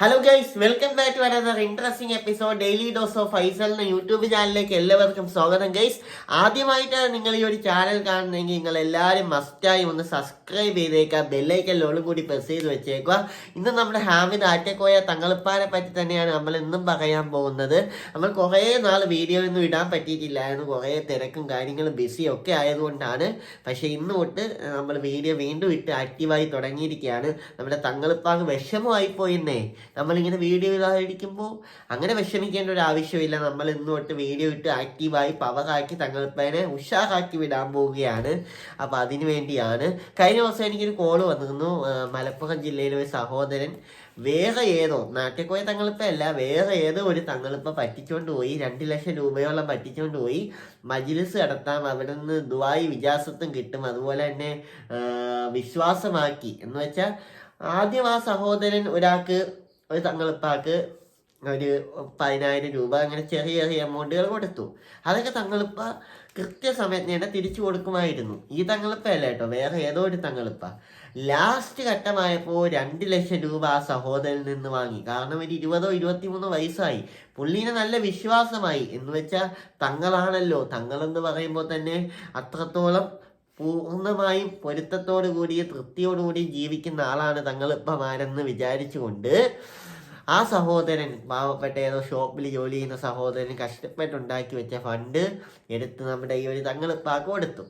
Hello guys welcome back to another interesting episode daily dose of Faisal എന്ന YouTube ചാനലിലേക്ക് എല്ലാവർക്കും സ്വാഗതം guys ആദ്യമായിട്ടാണ് നിങ്ങൾ ഈ ഒരു ചാനൽ കാണുന്നെങ്കിൽ നിങ്ങൾ എല്ലാവരും മസ്റ്റായി ഒന്ന് സബ്സ്ക്രൈബ് ചെയ്തേക്കുക ബെല്ലൈക്കല്ലോടും കൂടി പ്രസ് ചെയ്ത് വെച്ചേക്കുക. ഇന്ന് നമ്മുടെ ഹാമിദ് ആറ്റക്കോയ തങ്ങളിപ്പാനെ പറ്റി തന്നെയാണ് നമ്മൾ ഇന്നും പറയാൻ പോകുന്നത്. നമ്മൾ കുറേ നാൾ വീഡിയോ ഒന്നും ഇടാൻ പറ്റിയിട്ടില്ലായിരുന്നു കുറേ തിരക്കും കാര്യങ്ങളും ബിസിയും ഒക്കെ ആയതുകൊണ്ടാണ്. പക്ഷേ ഇന്ന് തൊട്ട് നമ്മൾ വീഡിയോ വീണ്ടും ഇട്ട് ആക്റ്റീവായി തുടങ്ങിയിരിക്കുകയാണ്. നമ്മുടെ തങ്ങളിപ്പാക്ക് വിഷമമായി പോയിന്നേ നമ്മളിങ്ങനെ വീഡിയോ ഇതായിരിക്കുമ്പോൾ അങ്ങനെ വിഷമിക്കേണ്ട ഒരു ആവശ്യമില്ല. നമ്മൾ ഇന്ന് തൊട്ട് വീഡിയോ ഇട്ട് ആക്റ്റീവായി പവറാക്കി തങ്ങൾപ്പേനെ ഉഷാറാക്കി വിടാൻ പോവുകയാണ്. അപ്പോൾ അതിനു വേണ്ടിയാണ്. കഴിഞ്ഞ ദിവസം എനിക്കൊരു കോൾ വന്നിരുന്നു. മലപ്പുറം ജില്ലയിലെ ഒരു സഹോദരൻ വേറെ ഏതോ നാട്ടിൽക്കോയ തങ്ങളിപ്പ അല്ല വേറെ ഏതോ ഒരു തങ്ങളിപ്പ പറ്റിച്ചുകൊണ്ട് പോയി. രണ്ട് ലക്ഷം രൂപയോളം പറ്റിച്ചുകൊണ്ട് പോയി. മജിലിസ് നടത്താം. അവിടെ നിന്ന് ദുബായി വിജാസത്തും കിട്ടും. അതുപോലെ തന്നെ വിശ്വാസമാക്കി. എന്ന് വെച്ചാൽ ആദ്യം ആ സഹോദരൻ ഒരാൾക്ക് ഒരു തങ്ങളിപ്പാക്ക് ഒരു പതിനായിരം രൂപ അങ്ങനെ ചെറിയ ചെറിയ എമൗണ്ടുകൾ കൊടുത്തു. അതൊക്കെ തങ്ങളിപ്പ കൃത്യസമയത്ത് തന്നെ തിരിച്ചു കൊടുക്കുമായിരുന്നു. ഈ തങ്ങളിപ്പ അല്ല കേട്ടോ വേറെ ഏതോ ഒരു തങ്ങളിപ്പ. ലാസ്റ്റ് ഘട്ടമായപ്പോൾ രണ്ട് ലക്ഷം രൂപ ആ സഹോദരനിൽ നിന്ന് വാങ്ങി. കാരണം ഒരു ഇരുപതോ ഇരുപത്തിമൂന്നോ വയസ്സായി. പുള്ളീനെ നല്ല വിശ്വാസമായി. എന്ന് വെച്ചാൽ തങ്ങളാണല്ലോ. തങ്ങളെന്ന് പറയുമ്പോൾ തന്നെ അത്രത്തോളം പൂർണമായും പൊരുത്തത്തോടു കൂടി തൃപ്തിയോടുകൂടി ജീവിക്കുന്ന ആളാണ് തങ്ങളിപ്പമാരെന്ന് വിചാരിച്ചുകൊണ്ട് ആ സഹോദരൻ പാവപ്പെട്ട ഏതോ ഷോപ്പിൽ ജോലി ചെയ്യുന്ന സഹോദരൻ കഷ്ടപ്പെട്ടുണ്ടാക്കി വെച്ച ഫണ്ട് എടുത്ത് നമ്മുടെ ഈ ഒരു തങ്ങളിപ്പാക്ക് കൊടുത്തു.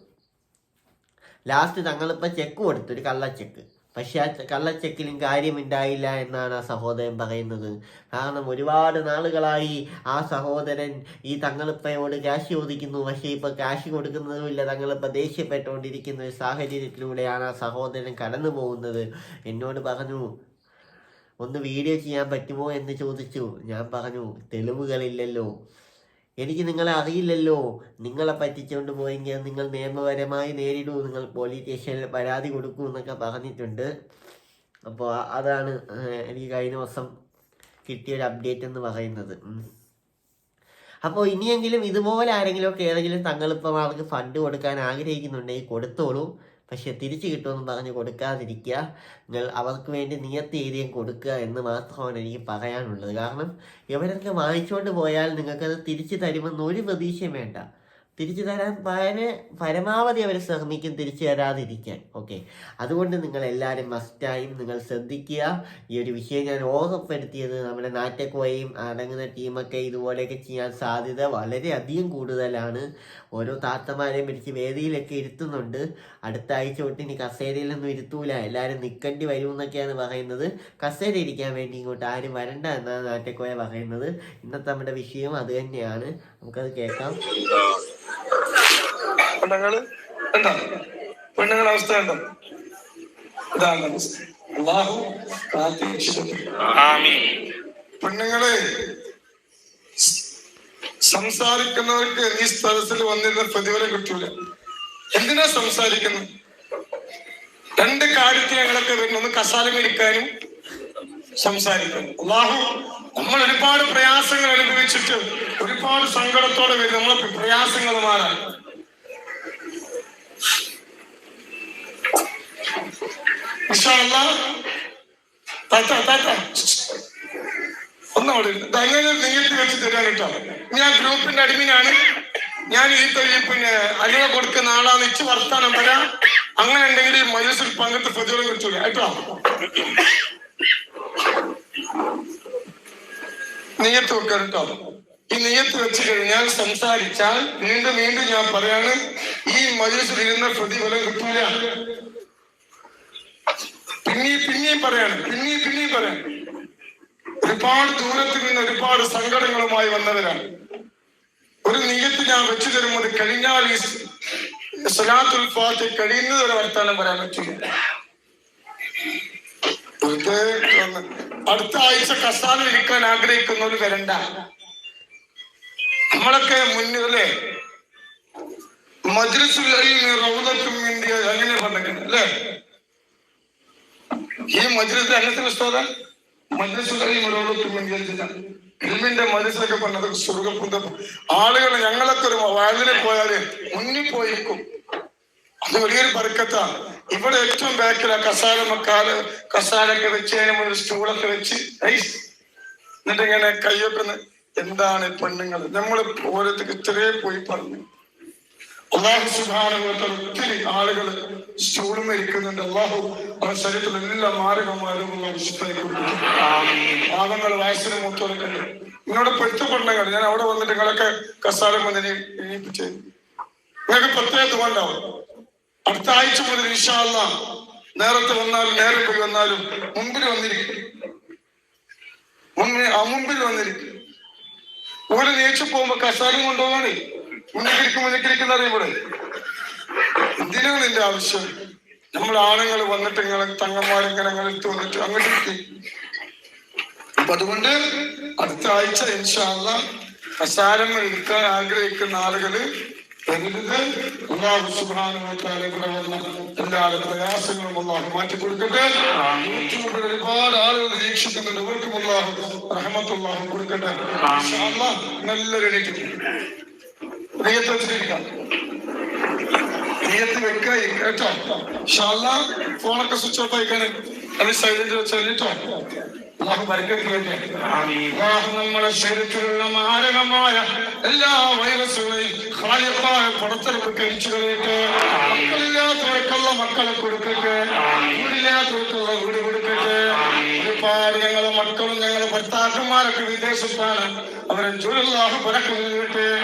ലാസ്റ്റ് തങ്ങളിപ്പ ചെക്ക് കൊടുത്തു ഒരു കള്ള ചെക്ക് പക്ഷെ ആ കള്ളച്ചെക്കിലും കാര്യമുണ്ടായില്ല എന്നാണ് ആ സഹോദരൻ പറയുന്നത്. കാരണം ഒരുപാട് നാളുകളായി ആ സഹോദരൻ ഈ തങ്ങളിപ്പയോട് ക്യാഷ് ചോദിക്കുന്നു. പക്ഷേ ഇപ്പോൾ ക്യാഷ് കൊടുക്കുന്നതുമില്ല. തങ്ങളിപ്പ ദേഷ്യപ്പെട്ടുകൊണ്ടിരിക്കുന്ന ഒരു സാഹചര്യത്തിലൂടെയാണ് ആ സഹോദരൻ കടന്നു പോകുന്നത്. എന്നോട് പറഞ്ഞു ഒന്ന് വീഡിയോ ചെയ്യാൻ പറ്റുമോ? എന്ന് ചോദിച്ചു. ഞാൻ പറഞ്ഞു തെളിവുകളില്ലല്ലോ. എനിക്ക് നിങ്ങളെ അറിയില്ലല്ലോ. നിങ്ങളെ പറ്റിച്ചുകൊണ്ട് പോയെങ്കിൽ നിങ്ങൾ നിയമപരമായി നേരിടൂ. നിങ്ങൾ പോലീസ് സ്റ്റേഷനിൽ പരാതി കൊടുക്കൂ എന്നൊക്കെ പറഞ്ഞിട്ടുണ്ട്. അപ്പോൾ അതാണ് എനിക്ക് കഴിഞ്ഞ ദിവസം കിട്ടിയൊരു അപ്ഡേറ്റ് എന്ന് പറയുന്നത്. അപ്പോൾ ഇനിയെങ്കിലും ഇതുപോലെ ആരെങ്കിലുമൊക്കെ ഏതെങ്കിലും തങ്ങളിപ്പം അവർക്ക് ഫണ്ട് കൊടുക്കാൻ ആഗ്രഹിക്കുന്നുണ്ടെങ്കിൽ കൊടുത്തോളൂ. പക്ഷെ തിരിച്ചു കിട്ടുമെന്ന് പറഞ്ഞ് കൊടുക്കാതിരിക്കുക. നിങ്ങൾ അവർക്ക് വേണ്ടി നിയത്ത് ഏരിയം കൊടുക്കുക എന്ന് മാത്രമാണ് എനിക്ക് പറയാനുള്ളത്. കാരണം എവിടെയൊക്കെ വാങ്ങിച്ചുകൊണ്ട് പോയാൽ നിങ്ങൾക്കത് തിരിച്ചു തരുമെന്ന് ഒരു പ്രതീക്ഷയും വേണ്ട. തിരിച്ചു തരാൻ പര പരമാവധി അവർ ശ്രമിക്കും തിരിച്ചു തരാതിരിക്കാൻ. ഓക്കെ? അതുകൊണ്ട് നിങ്ങൾ എല്ലാവരും മസ്റ്റായും നിങ്ങൾ ശ്രദ്ധിക്കുക. ഈ ഒരു വിഷയം ഞാൻ ഓർമ്മപ്പെടുത്തിയത് നമ്മുടെ നാറ്റക്കോയും അടങ്ങുന്ന ടീമൊക്കെ ഇതുപോലെയൊക്കെ ചെയ്യാൻ സാധ്യത വളരെയധികം കൂടുതലാണ്. ഓരോ താത്തമാരെയും പിടിച്ച് വേദിയിലൊക്കെ ഇരുത്തുന്നുണ്ട്. അടുത്ത ആഴ്ച തൊട്ട് ഇനി കസേരയിലൊന്നും ഇരുത്തൂല. എല്ലാവരും നിൽക്കേണ്ടി വരും എന്നൊക്കെയാണ് പറയുന്നത്. കസേര ഇരിക്കാൻ വേണ്ടി ഇങ്ങോട്ട് ആരും വരണ്ട എന്നാണ് നാറ്റക്കോയ പറയുന്നത്. ഇന്നത്തെ നമ്മുടെ വിഷയം അത് തന്നെയാണ്. നമുക്കത് കേൾക്കാം. പെണ്ണുങ്ങൾ എന്താ പെണ്ണുങ്ങളുടെ അവസ്ഥ എന്താ ഇതാണ് അവസ്ഥ. അള്ളാഹു പെണ്ണുങ്ങളെ സംസാരിക്കുന്നവർക്ക് ഈ സ്ഥലത്തിൽ വന്നിരുന്ന പ്രതിഫലം കിട്ടൂല. എന്തിനാ സംസാരിക്കുന്നത് രണ്ട് കാര്യത്തിൽ ഞങ്ങളൊക്കെ വരുന്നു. ഒന്ന് കസാലം ഇരിക്കാനും സംസാരിക്കുന്നു അള്ളാഹു നമ്മൾ ഒരുപാട് പ്രയാസങ്ങൾ അനുഭവിച്ചിട്ട് ഒരുപാട് സങ്കടത്തോടെ വരും നമ്മളെ പ്രയാസങ്ങൾ അല്ലാ. താത്ത, താത്ത. ഒന്നവിടെ അങ്ങനെ നീട്ടി വെച്ച് തരാൻ കേട്ടോ. ഞാൻ ഗ്രൂപ്പിന്റെ അടിമിനാണ് ഞാൻ ഈ പിന്നെ അലുവ കൊടുക്കുന്ന ആളാന്ന് ഇച്ച് വർത്താനം വരാം അങ്ങനെ ഉണ്ടെങ്കിൽ ഈ മജലിസിൽ പങ്കെടുത്ത് പ്രതിഫലം കിട്ടൂല കേട്ടോ? നീയത്ത് വെക്കാൻ കേട്ടോ. ഈ നീയത്ത് വെച്ച് കഴിഞ്ഞാൽ സംസാരിച്ചാൽ വീണ്ടും വീണ്ടും ഞാൻ പറയാണ് ഈ മജലിസിൽ ഇരുന്ന പ്രതിഫലം കിട്ടൂല. പിന്നെയും പിന്നെയും പറയാണ് പിന്നെയും പിന്നെയും പറയാണ് ഒരുപാട് ദൂരത്തിൽ നിന്ന് ഒരുപാട് സങ്കടങ്ങളുമായി വന്നവരാണ്. ഒരു നീയത്ത് ഞാൻ വെച്ചു തരുമ്പോൾ കഴിഞ്ഞാൽ ഈ സലാത്തുൽ ഫാത്തി കഴിയുന്നത് വരെ വർത്താനം പറയാൻ പറ്റില്ല. അടുത്ത ആഴ്ച കസാല ഇരിക്കാൻ ആഗ്രഹിക്കുന്നവർ വരണ്ട. നമ്മളൊക്കെ മുന്നിലല്ലേ മജ്ലിസുൽ റൗദത്തും ഇന്ത്യ അങ്ങനെ പറഞ്ഞിട്ടുണ്ട് അല്ലേ? ഈ മജ്ലിസ് അങ്ങനത്തെ പുസ്തകം ഓരോരുത്തരും അംഗീകരിച്ചിട്ടാണ് ഇൽമിന്റെ മനസ്സിലൊക്കെ പറഞ്ഞത് സ്വർഗപ്പുന്തം ആളുകൾ ഞങ്ങളൊക്കെ ഒരു വയലിനെ പോയാൽ മുന്നിൽ പോയിരിക്കും അത് വലിയൊരു ബർക്കത്താണ് ഇവിടെ ഏറ്റവും ബാക്കില കസാല മക്കാൽ കസാലൊക്കെ വെച്ച് അതിന് സ്റ്റൂളൊക്കെ വെച്ച് എന്നിട്ട് ഇങ്ങനെ കയ്യൊക്കെ എന്താണ് പെണ്ണുങ്ങൾ നമ്മൾ ഓരോരുത്തർക്ക് ഇത്രേ പോയി പറഞ്ഞു. അള്ളാഹു സുധാനത്തിൽ ഒത്തിരി ആളുകൾ സ്റ്റൂളും ഇരിക്കുന്നുണ്ട് അള്ളാഹു അവരുടെ ശരീരത്തിൽ എല്ലാ മാരകന്മാരും പാദങ്ങൾ വയസ്സിന് മൂത്തോലൊക്കെ നിങ്ങളുടെ പൊരുത്തപ്പെടണങ്ങൾ ഞാൻ അവിടെ വന്നിട്ട് നിങ്ങളൊക്കെ കസാലം വന്നിനെ എണീപ്പിച്ചു. നിങ്ങൾക്ക് പ്രത്യേകത ഉണ്ടാവും. അടുത്ത ആഴ്ച മുതൽ ഇൻഷാല്ല നേരത്തെ വന്നാലും നേരെ പോയി വന്നാലും മുമ്പിൽ വന്നിരിക്കും. മുമ്പിൽ വന്നിരിക്കും. ഒരു നീച്ചു പോകുമ്പോ കസാലം കൊണ്ടുപോകാണേ മുന്നിക്കിരിക്കും മുന്നിക്കിരിക്കുന്ന അറിയപ്പെടെ എന്തിനാണ് എന്റെ ആവശ്യം. നമ്മൾ ആണുങ്ങൾ വന്നിട്ട് ഇങ്ങനെ തങ്ങന്മാരിങ്ങനെ അങ്ങനെ എടുത്ത് വന്നിട്ട് അങ്ങോട്ട് അപ്പൊ അതുകൊണ്ട് അടുത്ത ആഴ്ച ഇൻഷാല്ല കസാരം എടുക്കാൻ ആഗ്രഹിക്കുന്ന ആളുകൾ അള്ളാഹു സുബ്ഹാനഹു ഇവിടെ വന്ന എല്ലാ പ്രയാസങ്ങളും അള്ളാഹു മാറ്റി കൊടുക്കട്ടെ. യൂട്യൂബിൽ ഒരുപാട് ആളുകൾ അള്ളാഹു റഹമത്തുള്ളാഹു കൊടുക്കട്ടെ. നല്ലൊരു എണീറ്റ് നീയത്ത് വെച്ചിട്ടിരിക്കാം നീയത്ത് വെക്കുക കേട്ടോ? അല്ലാ, ഫോണൊക്കെ സ്വിച്ച് ഓഫ് ആയിക്കാണ്. അത് സൈലന്റ് വെച്ചാൽ കേട്ടോ. നമ്മുടെ ശരീരത്തിലുള്ള മാരകമായ എല്ലാ വൈറസുകളെയും പടത്തിറപ്പ് കഴിച്ചു കളയട്ടെ മക്കളില്ലാത്തവർക്കുള്ള മക്കളെ കൊടുക്കട്ടെ. വീടില്ലാത്തവർക്കുള്ള വീട് കൊടുക്കട്ടെ. ഒരുപാട് ഞങ്ങളെ മക്കളും ഞങ്ങളെ ഭർത്താക്കന്മാരൊക്കെ വിദേശത്താണ്. ورسول الله بركاته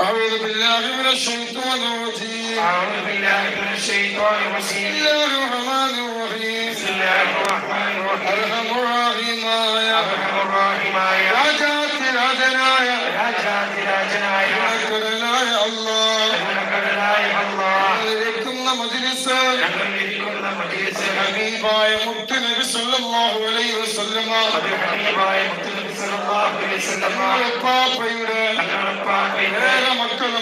أعوذ بالله من الشيطان الرجيم. أعوذ بالله من الشيطان الرجيم. بسم الله الرحمن الرحيم. بسم الله الرحمن الرحيم. أرحم الراحمين أرحم الراحمين يا جاتي لا جنايا يا جاتي لا جنايا أكبر يا الله. أكبر لا يا الله. لكم مجلسا لكم مجلسا حبيبا يا مبتنبي صلى الله عليه وسلم. حبيبا يا مبتنبي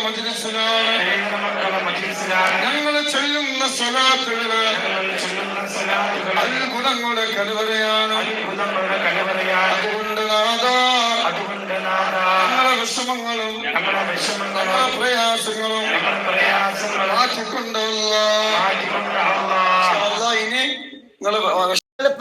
മജ്ലിസിലാണ് ഏക മക്കളുടെ മജ്ലിസിലാണ് ഞങ്ങൾ ചെല്ലുന്ന സ്വലാത്തുകൾ അത്ഭുതങ്ങളുടെ കലവറയാണ് അതുകൊണ്ട് നാദാ. ഞങ്ങളുടെ വിഷമങ്ങളും ഞങ്ങളുടെ പ്രയാസങ്ങളും മാറ്റിക്കൊണ്ടല്ല ഇനി നിങ്ങൾ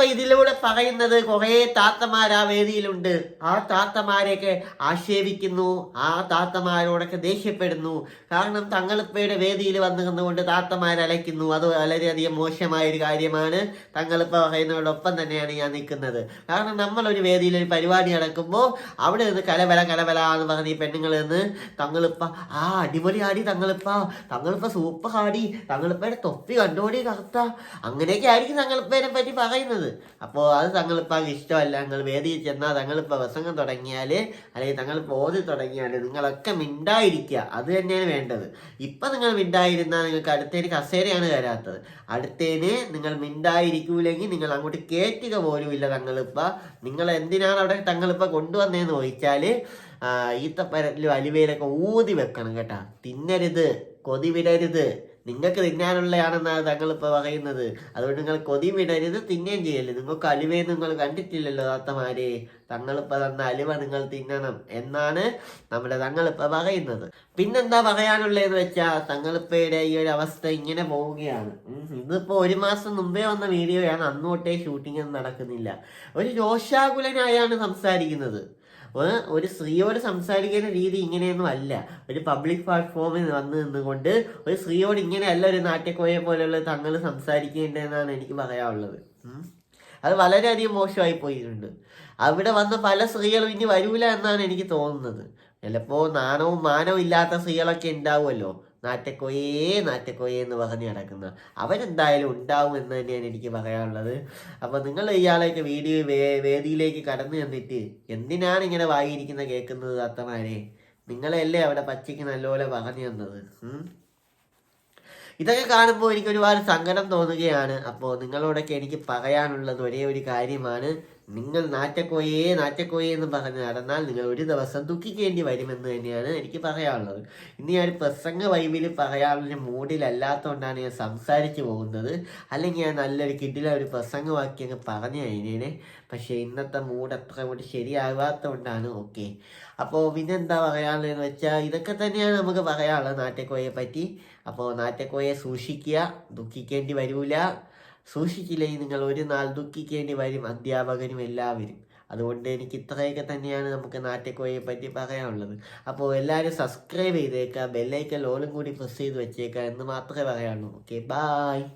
ഇതിലൂടെ പറയുന്നത് കുറെ താത്തമാർ ആ വേദിയിലുണ്ട്. ആ താത്തമാരെയൊക്കെ ആക്ഷേപിക്കുന്നു. ആ താത്തമാരോടൊക്കെ ദേഷ്യപ്പെടുന്നു. കാരണം തങ്ങളിപ്പയുടെ വേദിയിൽ വന്നു താത്തമാർ അലയ്ക്കുന്നു. അത് വളരെയധികം മോശമായ ഒരു കാര്യമാണ്. തങ്ങളിപ്പ പറയുന്നതോടൊപ്പം തന്നെയാണ് ഞാൻ നിൽക്കുന്നത്. കാരണം നമ്മളൊരു വേദിയിൽ ഒരു പരിപാടി നടക്കുമ്പോൾ അവിടെ നിന്ന് കലവല കലവല എന്ന് പറഞ്ഞ് ഈ പെണ്ണുങ്ങൾ നിന്ന് തങ്ങളിപ്പ ആ അടിപൊളി ആടി തങ്ങളിപ്പ തങ്ങളിപ്പ സൂപ്പർ ആടി. തങ്ങളിപ്പയുടെ തൊപ്പി കണ്ടോടി കറുത്ത. അങ്ങനെയൊക്കെ ആയിരിക്കും തങ്ങളിപ്പേനെ പറ്റി പറയുന്നത്. അപ്പോൾ അത് തങ്ങളിപ്പാക്ക് ഇഷ്ടമല്ല. നിങ്ങൾ വേദിയിൽ ചെന്നാൽ തങ്ങളിപ്പോൾ പ്രസംഗം തുടങ്ങിയാൽ അല്ലെങ്കിൽ തങ്ങൾ ഓതി തുടങ്ങിയാൽ നിങ്ങളൊക്കെ മിണ്ടായിരിക്കുക. അത് തന്നെയാണ് വേണ്ടത്. ഇപ്പം നിങ്ങൾ മിണ്ടായിരുന്നാൽ നിങ്ങൾക്ക് അടുത്തേന് കസേരയാണ് തരാത്തത് അടുത്തേന് നിങ്ങൾ മിണ്ടായിരിക്കൂലെങ്കിൽ നിങ്ങൾ അങ്ങോട്ട് കയറ്റുക പോലും ഇല്ല തങ്ങളിപ്പോൾ നിങ്ങൾ എന്തിനാണ് അവിടെ തങ്ങളിപ്പോൾ കൊണ്ടുവന്നതെന്ന് ചോദിച്ചാൽ ഈത്തപ്പരത്തിലും അലുവയിലൊക്കെ ഊതി വെക്കണം കേട്ടോ. തിന്നരുത് കൊതി വിടരുത്. നിങ്ങൾക്ക് തിന്നാനുള്ളതാണെന്നാണ് തങ്ങളിപ്പോൾ പറയുന്നത്. അതുകൊണ്ട് നിങ്ങൾ കൊതി വിടരുത് തിന്നുകയും ചെയ്യല്ലേ നിങ്ങൾക്ക് അലുവയെ നിങ്ങൾ കണ്ടിട്ടില്ലല്ലോ താത്തമാരെ തങ്ങളിപ്പോൾ തന്ന അലുവ നിങ്ങൾ തിന്നണം എന്നാണ് നമ്മുടെ തങ്ങളിപ്പോൾ പറയുന്നത്. പിന്നെന്താ പറയാനുള്ളതെന്ന് വെച്ചാൽ തങ്ങളിപ്പയുടെ ഈ ഒരു അവസ്ഥ ഇങ്ങനെ പോവുകയാണ്. ഇതിപ്പോൾ ഇതിപ്പോ ഒരു മാസം മുമ്പേ വന്ന വീഡിയോയാണ് അന്നോട്ടേ ഷൂട്ടിംഗ് നടക്കുന്നില്ല. ഒരു രോഷാകുലനായാണ് സംസാരിക്കുന്നത്. ഒരു സ്ത്രീയോട് സംസാരിക്കുന്ന രീതി ഇങ്ങനെയൊന്നും അല്ല. ഒരു പബ്ലിക് പ്ലാറ്റ്ഫോമിൽ വന്ന് നിന്നുകൊണ്ട് ഒരു സ്ത്രീയോട് ഇങ്ങനെയല്ല ഒരു നാട്യക്കോയെ പോലെയുള്ള തങ്ങൾ സംസാരിക്കേണ്ടതെന്നാണ് എനിക്ക് പറയാനുള്ളത്. അത് വളരെയധികം മോശമായി പോയിട്ടുണ്ട്. അവിടെ വന്ന പല സ്ത്രീകളും ഇനി വരൂല എന്നാണ് എനിക്ക് തോന്നുന്നത്. ചിലപ്പോൾ നാണവും മാനവും ഇല്ലാത്ത സ്ത്രീകളൊക്കെ ഉണ്ടാവുമല്ലോ. നാറ്റക്കോയേ നാറ്റക്കോയേ എന്ന് പറഞ്ഞ് നടക്കുന്ന. അവരെന്തായാലും ഉണ്ടാവും എന്ന് തന്നെയാണ് എനിക്ക് പറയാനുള്ളത്. അപ്പോൾ നിങ്ങൾ ഇയാളെയൊക്കെ വീഡിയോ വേദിയിലേക്ക് കടന്നു ചെന്നിട്ട് എന്തിനാണ് ഇങ്ങനെ വായിരിക്കുന്ന കേൾക്കുന്നത് താത്തമാരെ നിങ്ങളെയല്ലേ അവിടെ പച്ചയ്ക്ക് നല്ലപോലെ പറഞ്ഞു തന്നത് ഇതൊക്കെ കാണുമ്പോൾ എനിക്ക് ഒരുപാട് സങ്കടം തോന്നുകയാണ്. അപ്പോൾ നിങ്ങളോടൊക്കെ എനിക്ക് പറയാനുള്ളത് ഒരേ ഒരു കാര്യമാണ്. നിങ്ങൾ നാറ്റക്കോയേ നാറ്റക്കോയേ എന്ന് പറഞ്ഞ് നടന്നാൽ നിങ്ങൾ ഒരു ദിവസം ദുഃഖിക്കേണ്ടി വരുമെന്ന് തന്നെയാണ് എനിക്ക് പറയാനുള്ളത്. ഇനി ഞാൻ പ്രസംഗ വൈബിൽ പറയാനുള്ള മൂഡിലല്ലാത്തതുകൊണ്ടാണ് ഞാൻ സംസാരിച്ചു പോകുന്നത്. അല്ലെങ്കിൽ ഞാൻ നല്ലൊരു കിഡിലെ ഒരു പ്രസംഗമാക്കി അങ്ങ് പറഞ്ഞു കഴിഞ്ഞേനെ. പക്ഷേ ഇന്നത്തെ മൂഡ് അത്ര കൂടി ശരിയാകാത്തതുകൊണ്ടാണ് ഓക്കെ. അപ്പോൾ പിന്നെ എന്താ പറയാനുള്ളതെന്ന് വെച്ചാൽ ഇതൊക്കെ തന്നെയാണ് നമുക്ക് പറയാനുള്ളത് നാറ്റക്കോയെ പറ്റി. അപ്പോൾ നാറ്റക്കോയെ സൂക്ഷിക്കുക ദുഃഖിക്കേണ്ടി വരൂല. സൂക്ഷിച്ചില്ലെങ്കിൽ നിങ്ങൾ? ഒരു നാൾ ദുഃഖിക്കേണ്ടി വരും അധ്യാപകരും എല്ലാവരും. അതുകൊണ്ട് എനിക്ക് ഇത്രയൊക്കെ തന്നെയാണ് നമുക്ക് നാട്ടിക്കോയെ പറ്റി പറയാനുള്ളത്. അപ്പോൾ എല്ലാവരും സബ്സ്ക്രൈബ് ചെയ്തേക്കുക ബെല്ലൈക്കൽ ഓലും കൂടി പ്രസ് ചെയ്ത് വെച്ചേക്കുക എന്ന് മാത്രമേ പറയാനുള്ളൂ. Okay bye